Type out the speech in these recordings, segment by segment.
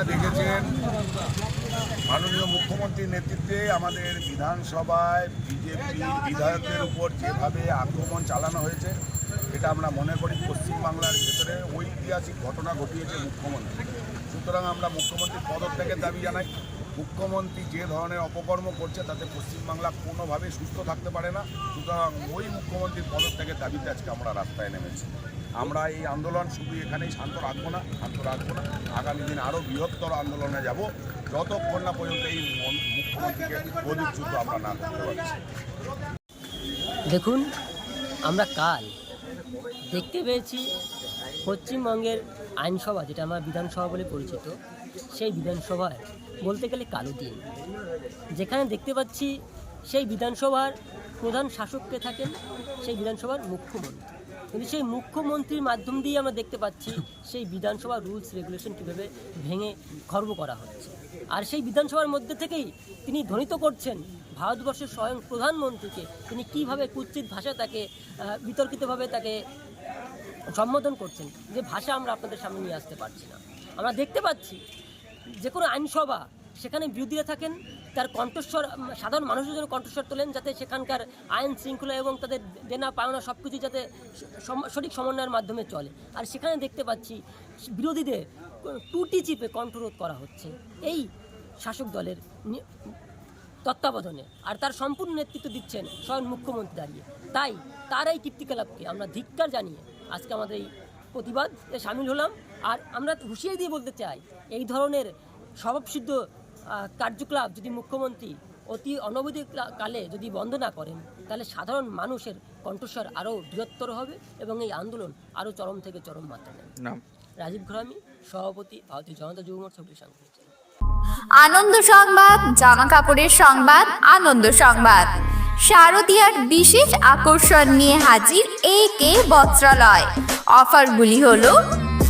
আপনারা দেখেছেন মাননীয় মুখ্যমন্ত্রীর নেতৃত্বে আমাদের বিধানসভায় বিজেপি বিধায়কদের উপর যেভাবে আক্রমণ চালানো হয়েছে, এটা আমরা মনে করি পশ্চিমবাংলার ভেতরে ঐতিহাসিক ঘটনা ঘটিয়েছে মুখ্যমন্ত্রী। সুতরাং আমরা মুখ্যমন্ত্রীর পদত্যাগের দাবি জানাই। মুখ্যমন্ত্রী যে ধরনের অপকর্ম করছে, তাতে পশ্চিমবাংলা কোনোভাবে সুস্থ থাকতে পারে না। সুতরাং ওই মুখ্যমন্ত্রীর পদত্যাগের দাবিতে আজকে আমরা রাস্তায় নেমেছি। আমরা এই আন্দোলন শুধু এখানেই শান্ত রাখব না, শান্ত রাখব না। আগামী দিন আরও বৃহত্তর আন্দোলনে যাব। যতক্ষণ না পর্যন্ত এই মন- মুখ্যমন্ত্রীকে প্রদীপচ্যুত আমরা না করতে পারছি। দেখুন, আমরা কাল দেখতে পেয়েছি পশ্চিমবঙ্গের আইনসভা, যেটা আমরা বিধানসভা বলে পরিচিত, সেই বিধানসভায় বলতে গেলে কালো দিন। যেখানে দেখতে পাচ্ছি সেই বিধানসভার প্রধান শাসককে থাকেন, সেই বিধানসভার মুখ্যমন্ত্রী। কিন্তু সেই মুখ্যমন্ত্রীর মাধ্যম দিয়ে আমরা দেখতে পাচ্ছি সেই বিধানসভা রুলস, রেগুলেশন কীভাবে ভেঙে খর্ব করা হচ্ছে। আর সেই বিধানসভার মধ্যে থেকেই তিনি ধ্বনিত করছেন ভারতবর্ষের স্বয়ং প্রধানমন্ত্রীকে। তিনি কীভাবে কুৎসিত ভাষা তাকে বিতর্কিতভাবে তাকে সম্বোধন করছেন, যে ভাষা আমরা আপনাদের সামনে নিয়ে আসতে পারছি না। আমরা দেখতে পাচ্ছি যে কোনো আইনসভা সেখানে বিরোধীরা থাকেন, তার কণ্ঠস্বর সাধারণ মানুষের জন্য কণ্ঠস্বর তোলেন যাতে সেখানকার আইন শৃঙ্খলা এবং তাদের দেনা পাওনা সব কিছু যাতে সঠিক সমন্বয়ের মাধ্যমে চলে। আর সেখানে দেখতে পাচ্ছি বিরোধীদের টুটি চিপে কণ্ঠরোধ করা হচ্ছে। এই শাসক দলের তত্ত্বাবধানে। আর তার সম্পূর্ণ নেতৃত্ব দিচ্ছেন স্বয়ং মুখ্যমন্ত্রী দাঁড়িয়ে। তাই তার এই কীর্তিকলাপকে আমরা ধিক্কার জানিয়ে আজকে আমাদের এই প্রতিবাদ সামিল হলাম। আর আমরা হুঁশিয়ারি দিয়ে বলতে চাই, এই ধরনের স্বভাবসিদ্ধ কার্যকলাপ যদি মুখ্যমন্ত্রী অতি অনবধি কালে যদি বন্ধ না করেন তাহলে সাধারণ মানুষের কণ্ঠস্বর আরও বৃহত্তর হবে এবং এই আন্দোলন আরও চরম থেকে চরম মাত্রা নেবে। রাজীব ঘরামি সভাপতি ভারতীয় জনতা যুব মোর্চা হুগলি সাংগঠনিক আনন্দ সংবাদ জামা কাপড়ের সংবাদ আনন্দ সংবাদ। শারদীয়ার বিশেষ আকর্ষণ নিয়ে হাজির এ কে বস্ত্রালয়। অফারগুলি হলো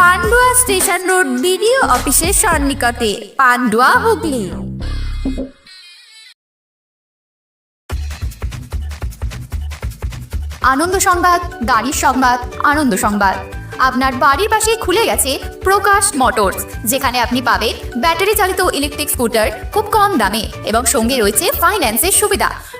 পান্ডুয়া স্টেশন রোড বিডিও অফিসের সন্নিকটে, পান্ডুয়া হুগলি। আনন্দ সংবাদ, গাড়ির সংবাদ, আনন্দ সংবাদ। আপনার বাড়ির পাশে খুলে গেছে প্রকাশ মোটরস, যেখানে আপনি পাবেন ব্যাটারি চালিত ইলেকট্রিক স্কুটার খুব কম দামে এবং সঙ্গে রয়েছে ফাইন্যান্সের সুবিধা।